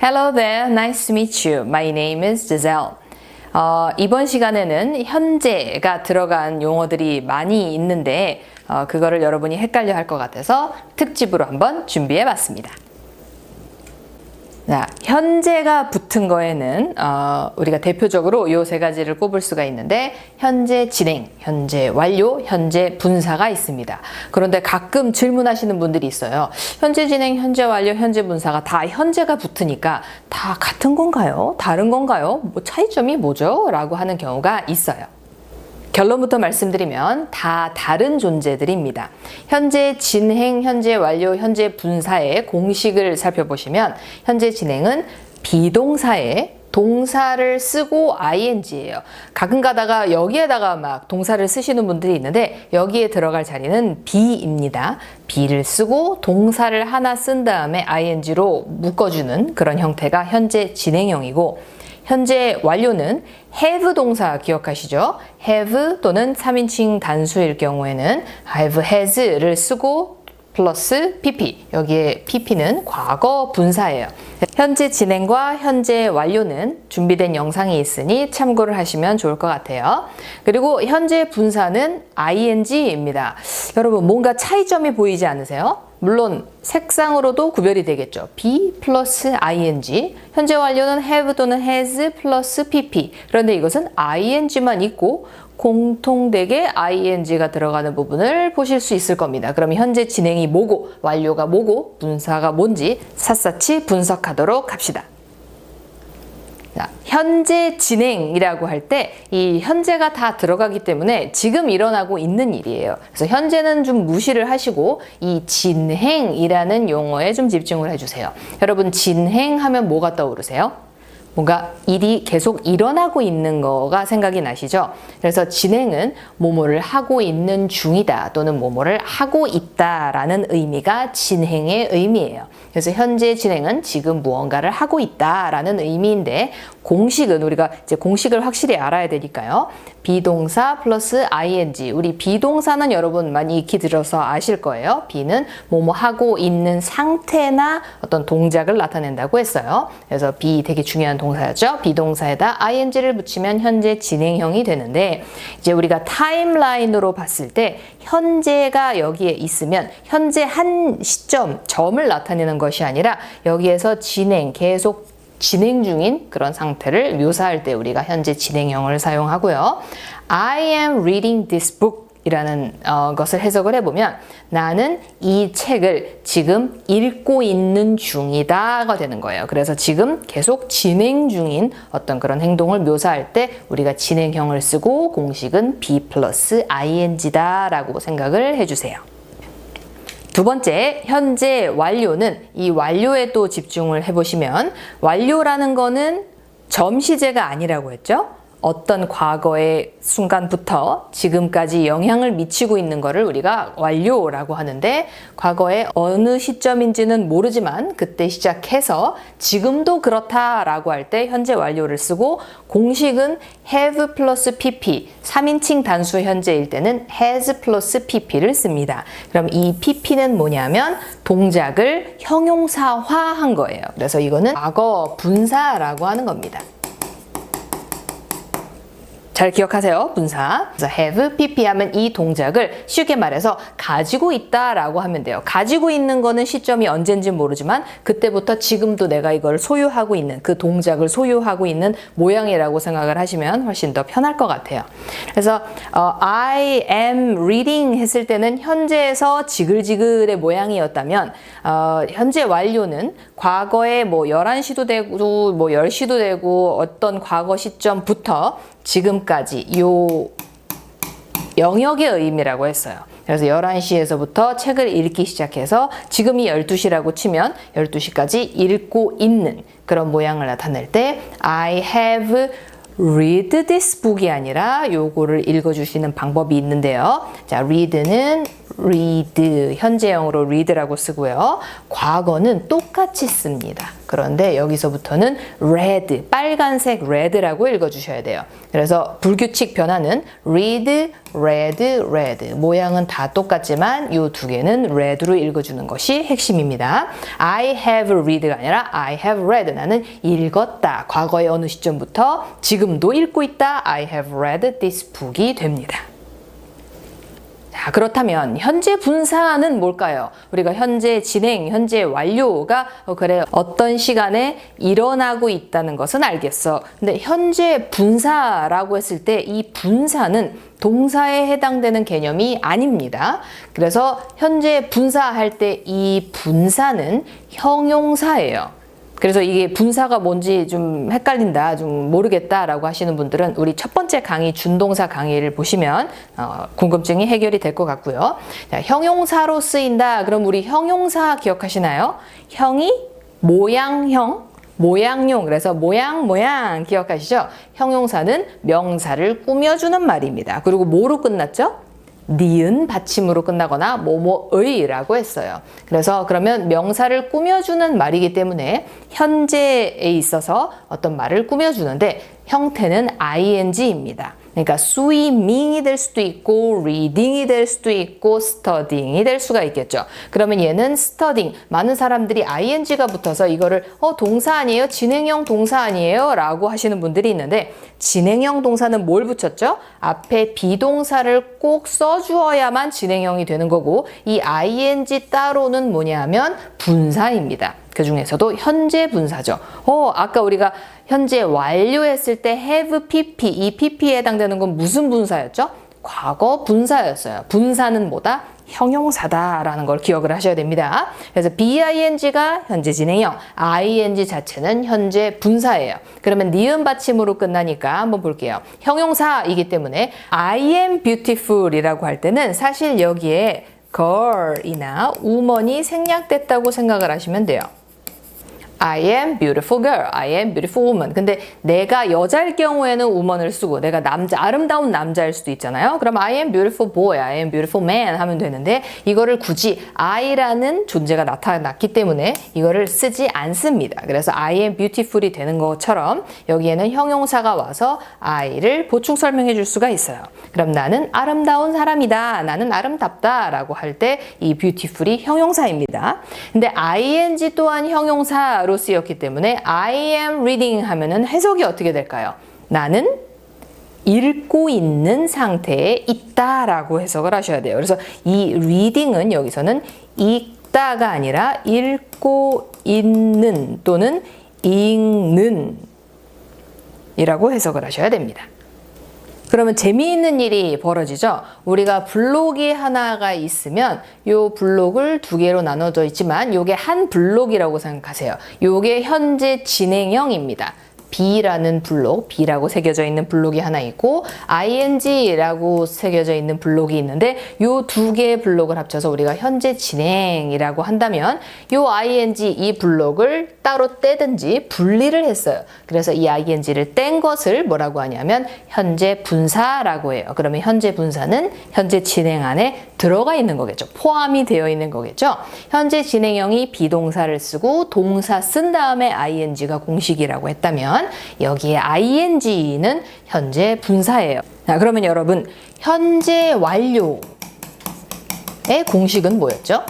Hello there, nice to meet you. My name is Giselle. 어, 이번 시간에는 현재가 들어간 용어들이 많이 있는데 어, 그거를 여러분이 헷갈려 할 것 같아서 특집으로 한번 준비해 봤습니다. 자, 현재가 붙은 거에는 어, 우리가 대표적으로 요 세 가지를 꼽을 수가 있는데 현재 진행, 현재 완료, 현재 분사가 있습니다. 그런데 가끔 질문하시는 분들이 있어요. 현재 진행, 현재 완료, 현재 분사가 다 현재가 붙으니까 다 같은 건가요? 다른 건가요? 뭐 차이점이 뭐죠? 라고 하는 경우가 있어요. 결론부터 말씀드리면 다 다른 존재들입니다. 현재 진행, 현재 완료, 현재 분사의 공식을 살펴보시면 현재 진행은 비동사의 동사를 쓰고 ing예요. 가끔 가다가 여기에다가 막 동사를 쓰시는 분들이 있는데 여기에 들어갈 자리는 be입니다. be를 쓰고 동사를 하나 쓴 다음에 ing로 묶어주는 그런 형태가 현재 진행형이고 현재 완료는 have 동사 기억하시죠? have 또는 3인칭 단수일 경우에는 have has를 쓰고 플러스 pp 여기에 pp는 과거 분사예요. 현재 진행과 현재 완료는 준비된 영상이 있으니 참고를 하시면 좋을 것 같아요. 그리고 현재 분사는 ing입니다. 여러분 뭔가 차이점이 보이지 않으세요? 물론 색상으로도 구별이 되겠죠. be 플러스 ing. 현재 완료는 have 또는 has 플러스 pp. 그런데 이것은 ing만 있고 공통되게 ing가 들어가는 부분을 보실 수 있을 겁니다. 그럼 현재 진행이 뭐고 완료가 뭐고 분사가 뭔지 샅샅이 분석하도록 합시다. 자, 현재 진행이라고 할 때 이 현재가 다 들어가기 때문에 지금 일어나고 있는 일이에요. 그래서 현재는 좀 무시를 하시고 이 진행이라는 용어에 좀 집중을 해주세요. 여러분 진행하면 뭐가 떠오르세요? 뭔가 일이 계속 일어나고 있는 거가 생각이 나시죠? 그래서 진행은 뭐뭐를 하고 있는 중이다 또는 뭐뭐를 하고 있다라는 의미가 진행의 의미예요. 그래서 현재 진행은 지금 무언가를 하고 있다라는 의미인데 공식은 우리가 이제 공식을 확실히 알아야 되니까요. 비동사 플러스 ing. 우리 비동사는 여러분 많이 익히 들어서 아실 거예요. 비는 뭐뭐 하고 있는 상태나 어떤 동작을 나타낸다고 했어요. 그래서 비 되게 중요한 동사였죠. 비동사에다 ing를 붙이면 현재 진행형이 되는데 이제 우리가 타임라인으로 봤을 때 현재가 여기에 있으면 현재 한 시점 점을 나타내는 것이 아니라 여기에서 진행 계속 진행 중인 그런 상태를 묘사할 때 우리가 현재 진행형을 사용하고요. I am reading this book 이라는 어, 것을 해석을 해보면 나는 이 책을 지금 읽고 있는 중이다가 되는 거예요. 그래서 지금 계속 진행 중인 어떤 그런 행동을 묘사할 때 우리가 진행형을 쓰고 공식은 be 플러스 ing다 라고 생각을 해주세요. 두 번째, 현재 완료는 이 완료에 또 집중을 해보시면 완료라는 거는 점시제가 아니라고 했죠? 어떤 과거의 순간부터 지금까지 영향을 미치고 있는 것을 우리가 완료라고 하는데 과거의 어느 시점인지는 모르지만 그때 시작해서 지금도 그렇다라고 할 때 현재 완료를 쓰고 공식은 have 플러스 pp 3인칭 단수 현재일 때는 has 플러스 pp를 씁니다. 그럼 이 pp는 뭐냐면 동작을 형용사화한 거예요. 그래서 이거는 과거 분사라고 하는 겁니다. 잘 기억하세요. 분사. 그래서 have, pp 하면 이 동작을 쉽게 말해서 가지고 있다 라고 하면 돼요. 가지고 있는 거는 시점이 언젠지 모르지만 그때부터 지금도 내가 이걸 소유하고 있는 그 동작을 소유하고 있는 모양이라고 생각을 하시면 훨씬 더 편할 것 같아요. 그래서 어, I am reading 했을 때는 현재에서 지글지글의 모양이었다면 어, 현재 완료는 과거에 뭐 11시도 되고 뭐 10시도 되고 어떤 과거 시점부터 지금까지 요 영역의 의미라고 했어요. 그래서 11시에서부터 책을 읽기 시작해서 지금이 12시라고 치면 12시까지 읽고 있는 그런 모양을 나타낼 때 I have read this book이 아니라 요거를 읽어주시는 방법이 있는데요. 자, read는 read, 현재형으로 read라고 쓰고요. 과거는 똑같이 씁니다. 그런데 여기서부터는 red, 빨간색 red라고 읽어주셔야 돼요. 그래서 불규칙 변화는 read, red, red. 모양은 다 똑같지만 이 두 개는 red로 읽어주는 것이 핵심입니다. I have read가 아니라 I have read. 나는 읽었다. 과거의 어느 시점부터 지금도 읽고 있다. I have read this book이 됩니다. 자, 그렇다면 현재 분사는 뭘까요? 우리가 현재 진행, 현재 완료가 어, 그래 어떤 시간에 일어나고 있다는 것은 알겠어. 근데 현재 분사라고 했을 때 이 분사는 동사에 해당되는 개념이 아닙니다. 그래서 현재 분사할 때 이 분사는 형용사예요. 그래서 이게 분사가 뭔지 좀 헷갈린다, 좀 모르겠다라고 하시는 분들은 우리 첫 번째 강의 준동사 강의를 보시면 어, 궁금증이 해결이 될 것 같고요. 자, 형용사로 쓰인다. 그럼 우리 형용사 기억하시나요? 형이 모양형, 모양용. 그래서 모양, 모양 기억하시죠? 형용사는 명사를 꾸며주는 말입니다. 그리고 뭐로 끝났죠? 니은 받침으로 끝나거나 뭐뭐의라고 했어요. 그래서 그러면 명사를 꾸며주는 말이기 때문에 현재에 있어서 어떤 말을 꾸며주는데 형태는 ing입니다. 그러니까 swimming이 될 수도 있고 reading이 될 수도 있고 studying이 될 수가 있겠죠. 그러면 얘는 studying 많은 사람들이 ing가 붙어서 이거를 어 동사 아니에요? 진행형 동사 아니에요? 라고 하시는 분들이 있는데 진행형 동사는 뭘 붙였죠? 앞에 비동사를 꼭 써주어야만 진행형이 되는 거고 이 ing 따로는 뭐냐면 분사입니다. 그 중에서도 현재 분사죠. 어, 아까 우리가 현재 완료했을 때 have pp, 이 pp에 해당되는 건 무슨 분사였죠? 과거 분사였어요. 분사는 뭐다? 형용사다라는 걸 기억을 하셔야 됩니다. 그래서 bing가 현재 진행형, ing 자체는 현재 분사예요. 그러면 니은 받침으로 끝나니까 한번 볼게요. 형용사이기 때문에 I am beautiful이라고 할 때는 사실 여기에 girl이나 woman이 생략됐다고 생각을 하시면 돼요. I am beautiful girl. I am beautiful woman. 근데 내가 여자일 경우에는 woman을 쓰고 내가 남자 아름다운 남자일 수도 있잖아요. 그럼 I am beautiful boy. I am beautiful man 하면 되는데 이거를 굳이 I라는 존재가 나타났기 때문에 이거를 쓰지 않습니다. 그래서 I am beautiful이 되는 것처럼 여기에는 형용사가 와서 I를 보충 설명해 줄 수가 있어요. 그럼 나는 아름다운 사람이다. 나는 아름답다 라고 할 때 이 beautiful이 형용사입니다. 근데 ing 또한 형용사 로 쓰였기 때문에 I am reading 하면은 해석이 어떻게 될까요? 나는 읽고 있는 상태에 있다라고 해석을 하셔야 돼요. 그래서 이 reading은 여기서는 읽다가 아니라 읽고 있는 또는 읽는 이라고 해석을 하셔야 됩니다. 그러면 재미있는 일이 벌어지죠. 우리가 블록이 하나가 있으면 요 블록을 두 개로 나눠져 있지만 요게 한 블록이라고 생각하세요. 요게 현재 진행형입니다. B라는 블록, B라고 새겨져 있는 블록이 하나 있고 ing라고 새겨져 있는 블록이 있는데 요 두 개의 블록을 합쳐서 우리가 현재 진행이라고 한다면 요 ing 이 블록을 따로 떼든지 분리를 했어요. 그래서 이 ing를 뗀 것을 뭐라고 하냐면 현재 분사라고 해요. 그러면 현재 분사는 현재 진행 안에 들어가 있는 거겠죠. 포함이 되어 있는 거겠죠. 현재 진행형이 비동사를 쓰고 동사 쓴 다음에 ing가 공식이라고 했다면 여기에 ing는 현재 분사예요. 자, 그러면 여러분 현재 완료의 공식은 뭐였죠?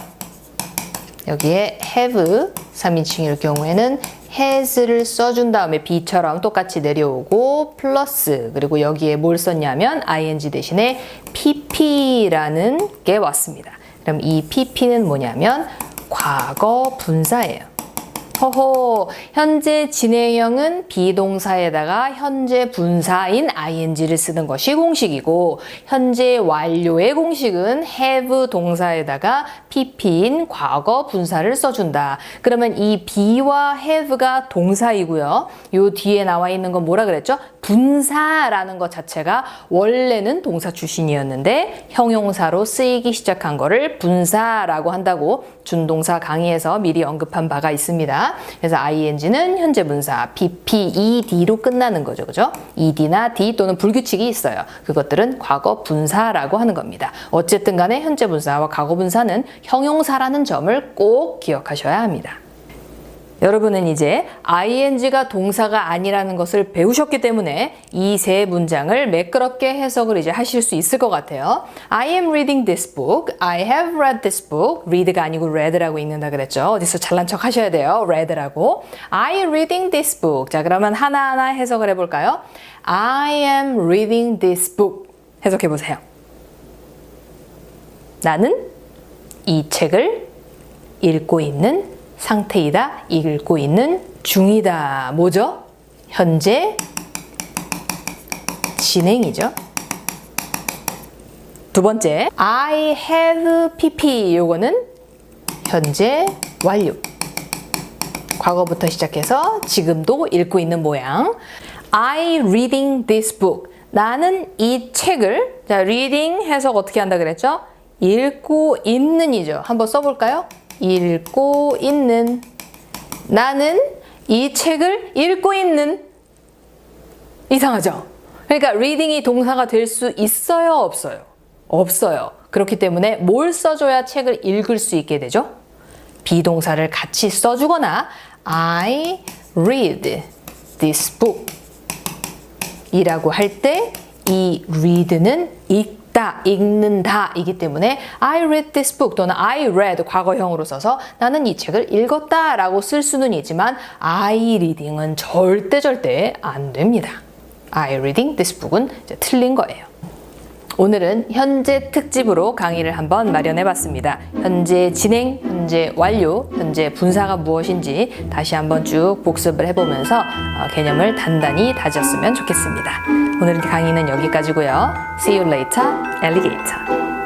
여기에 have 3인칭일 경우에는 has를 써준 다음에 be처럼 똑같이 내려오고 플러스 그리고 여기에 뭘 썼냐면 ing 대신에 pp라는 게 왔습니다. 그럼 이 pp는 뭐냐면 과거 분사예요. 허허, 현재 진행형은 비동사에다가 현재 분사인 ing를 쓰는 것이 공식이고 현재 완료의 공식은 have 동사에다가 pp인 과거 분사를 써준다. 그러면 이 be와 have가 동사이고요. 요 뒤에 나와 있는 건 뭐라 그랬죠? 분사라는 것 자체가 원래는 동사 출신이었는데 형용사로 쓰이기 시작한 거를 분사라고 한다고 준동사 강의에서 미리 언급한 바가 있습니다. 그래서 ing는 현재 분사 pp, ed로 끝나는 거죠. 그죠? ed나 d 또는 불규칙이 있어요. 그것들은 과거 분사라고 하는 겁니다. 어쨌든 간에 현재 분사와 과거 분사는 형용사라는 점을 꼭 기억하셔야 합니다. 여러분은 이제 ing가 동사가 아니라는 것을 배우셨기 때문에 이 세 문장을 매끄럽게 해석을 이제 하실 수 있을 것 같아요. I am reading this book. I have read this book. read가 아니고 read라고 읽는다 그랬죠. 어디서 잘난 척 하셔야 돼요. read라고. I reading this book. 자, 그러면 하나하나 해석을 해볼까요? I am reading this book. 해석해 보세요. 나는 이 책을 읽고 있는 상태이다. 읽고 있는 중이다. 뭐죠? 현재 진행이죠. 두 번째, I have pp. 요거는 현재 완료. 과거부터 시작해서 지금도 읽고 있는 모양. I reading this book. 나는 이 책을 자, reading 해석 어떻게 한다 그랬죠? 읽고 있는이죠. 한번 써볼까요? 읽고 있는. 나는 이 책을 읽고 있는. 이상하죠? 그러니까 reading이 동사가 될 수 있어요, 없어요? 없어요. 그렇기 때문에 뭘 써줘야 책을 읽을 수 있게 되죠? 비동사를 같이 써주거나 I read this book 이라고 할 때 이 read는 읽 다, 읽는다 이기 때문에 I read this book 또는 I read 과거형으로 써서 나는 이 책을 읽었다 라고 쓸 수는 있지만 I reading은 절대 절대 안 됩니다. I reading this book은 틀린 거예요. 오늘은 현재 특집으로 강의를 한번 마련해 봤습니다. 현재 진행, 현재 완료, 현재 분사가 무엇인지 다시 한번 쭉 복습을 해보면서 어, 개념을 단단히 다졌으면 좋겠습니다. 오늘 강의는 여기까지고요. See you later, alligator.